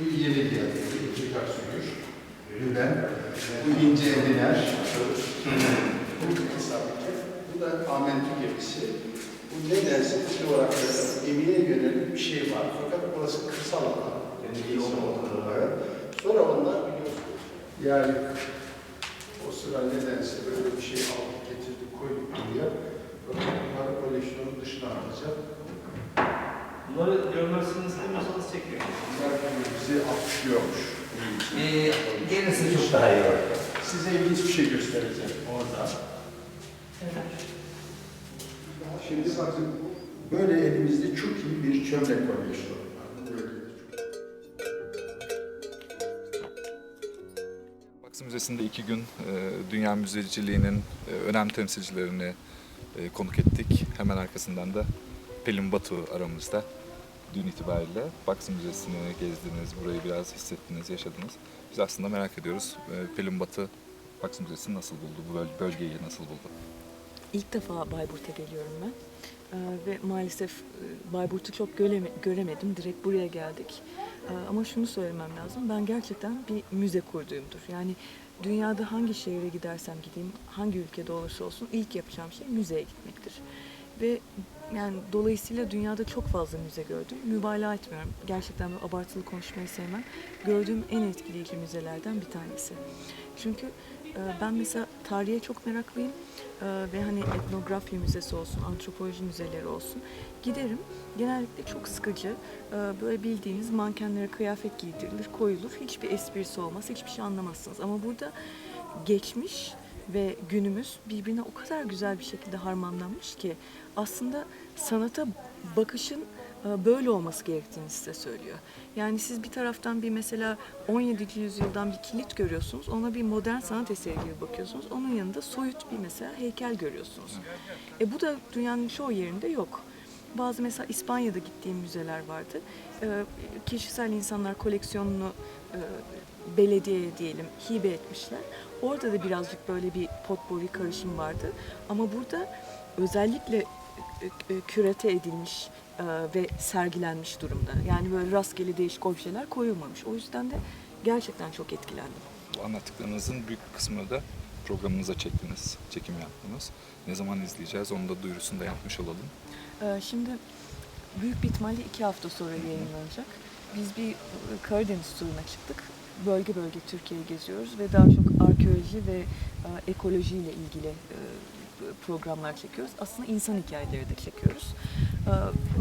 Bu yeni geldi. İlkik Aksuyur. Güven. Bu İnce Ediner. Bu Kısalıkı. Bu da Ahmet gemisi. Bu nedense bir olarak da gemiye yönelik bir şey var. Fakat burası kırsal alan. Yani. Sonra onlar biliyorsunuz. Yani o sıra nedense böyle bir şey aldık getirdik koyduk buraya. Bunları koleksiyonun dışına atacak. Bunları görmezsiniz istemiyorsanız çekin. Bunlar bizi atışlıyormuş. Ee, gelirse çok daha iyi olur. Size ilginç bir şey göstereceğim orada. Şimdi bakın böyle elimizde çok iyi bir çömlek koleksiyonu var. Böyle Baksı Müzesi'nde iki gün e, dünya müzeciliğinin e, önemli temsilcilerini e, konuk ettik. Hemen arkasından da Pelin Batu aramızda. Dün itibariyle Baksı Müzesi'ni gezdiniz, burayı biraz hissettiniz, yaşadınız. Biz aslında merak ediyoruz. E, Pelin Batu Baksı Müzesi'ni nasıl buldu, bu böl- bölgeyi nasıl buldu? İlk defa Bayburt'a geliyorum ben. Ee, ve maalesef e, Bayburt'u çok göreme- göremedim. Direkt buraya geldik. Ama şunu söylemem lazım. Ben gerçekten bir müze kurduğumdur. Yani dünyada hangi şehre gidersem gideyim, hangi ülkede olursa olsun ilk yapacağım şey müzeye gitmektir. Ve yani dolayısıyla dünyada çok fazla müze gördüm. Mübalağa etmiyorum. Gerçekten böyle abartılı konuşmayı sevmem. Gördüğüm en etkileyici müzelerden bir tanesi. Çünkü e, ben mesela tarihe çok meraklıyım. Ee, ve hani etnografi müzesi olsun, antropoloji müzeleri olsun giderim. Genellikle çok sıkıcı, e, böyle bildiğiniz mankenlere kıyafet giydirilir, koyulur. Hiçbir esprisi olmaz, hiçbir şey anlamazsınız. Ama burada geçmiş ve günümüz birbirine o kadar güzel bir şekilde harmanlanmış ki aslında sanata bakışın e, böyle olması gerektiğini size söylüyor. Yani siz bir taraftan bir mesela 17. yüzyıldan bir kilit görüyorsunuz. Ona bir modern sanat eseri gibi bakıyorsunuz. Onun yanında soyut bir mesela heykel görüyorsunuz. E bu da dünyanın çoğu yerinde yok. Bazı mesela İspanya'da gittiğim müzeler vardı. E, kişisel insanlar koleksiyonunu e, belediyeye diyelim hibe etmişler. Orada da birazcık böyle bir potpourri karışım vardı. Ama burada özellikle e, e, kürete edilmiş e, ve sergilenmiş durumda. Yani böyle rastgele değişik objeler koyulmamış. O yüzden de gerçekten çok etkilendim. Bu anlattıklarınızın büyük kısmını da programınıza çektiniz, çekim yaptınız. Ne zaman izleyeceğiz onu da duyurusunu da yapmış olalım. Şimdi büyük bir ihtimalle iki hafta sonra yayınlanacak. Biz bir Karadeniz turuna çıktık. Bölge bölge Türkiye'yi geziyoruz ve daha çok arkeoloji ve e, ekolojiyle ilgili e, programlar çekiyoruz. Aslında insan hikayeleri de çekiyoruz. Ee,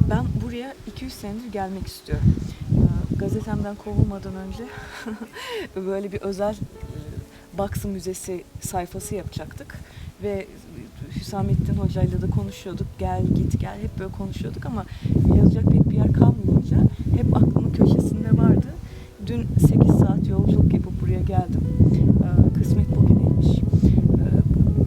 Ben buraya 200 senedir gelmek istiyorum. Ee, Gazetemden kovulmadan önce böyle bir özel e, Baksı Müzesi sayfası yapacaktık ve Hüsamettin Hoca'yla da konuşuyorduk. Gel git gel hep böyle konuşuyorduk ama yazacak pek bir yer kalmayınca hep aklımın köşesinde vardı. Dün 8 saat yolculuk yapıp buraya geldim. Ee, Kısmet bugüneymiş. Ee,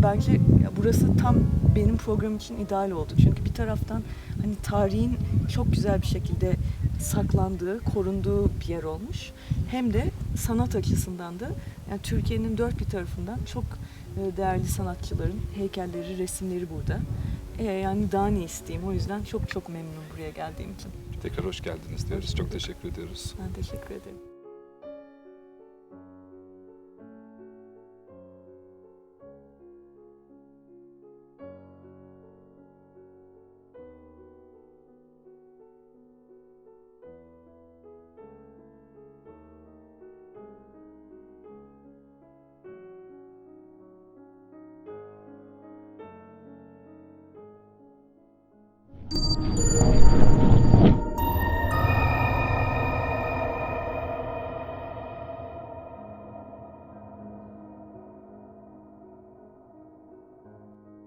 Bence burası tam benim program için ideal oldu. Çünkü bir taraftan hani tarihin çok güzel bir şekilde saklandığı, korunduğu bir yer olmuş. Hem de sanat açısından da yani Türkiye'nin dört bir tarafından çok e, değerli sanatçıların heykelleri, resimleri burada. E, yani daha ne isteyeyim? O yüzden çok çok memnunum buraya geldiğim için. Tekrar hoş geldiniz diyoruz. Çok teşekkür ediyoruz. Ben teşekkür ederim.